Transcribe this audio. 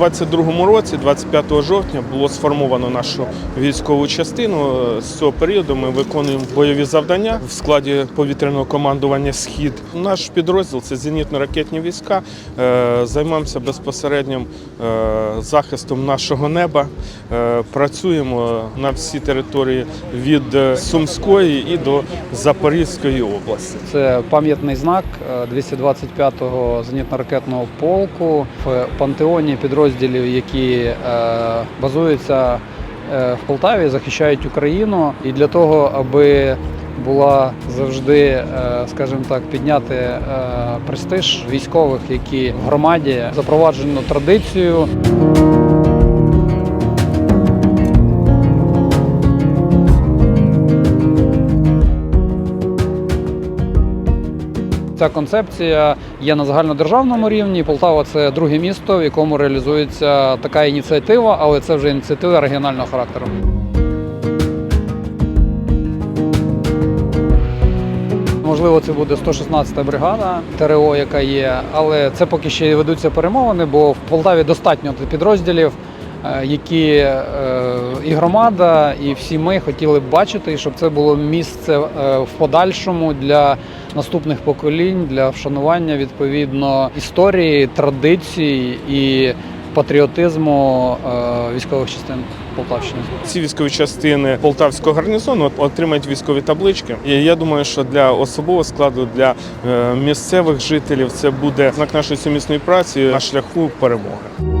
22-му році, 25 жовтня, було сформовано нашу військову частину. З цього періоду ми виконуємо бойові завдання в складі повітряного командування Схід. Наш підрозділ це зенітно-ракетні війська. Е, Займаємося безпосереднім е, захистом нашого неба. Е, Працюємо на всій території від е, Сумської і до Запорізької області. Це пам'ятний знак е, 225-го зенітно-ракетного полку в пантеоні підрозділів, які е, базуються е, в Полтаві, захищають Україну. І для того, аби була завжди, е, скажімо так, підняти престиж військових, які в громаді запроваджено традицію. Ця концепція є на загальнодержавному рівні. Полтава це друге місто, в якому реалізується така ініціатива, але це вже ініціатива регіонального характеру. Можливо, це буде 116-та бригада ТРО, яка є, але це поки ще ведуться перемовини, бо в Полтаві достатньо підрозділів, е, які е, і громада, і всі ми хотіли б бачити, щоб це було місце е, в подальшому для наступних поколінь, для вшанування відповідно історії, традицій і патріотизму е, військових частин Полтавщини. Ці військові частини полтавського гарнізону отримають військові таблички. І я думаю, що для особового складу, для е, місцевих жителів це буде знак нашої сумісної праці на шляху перемоги.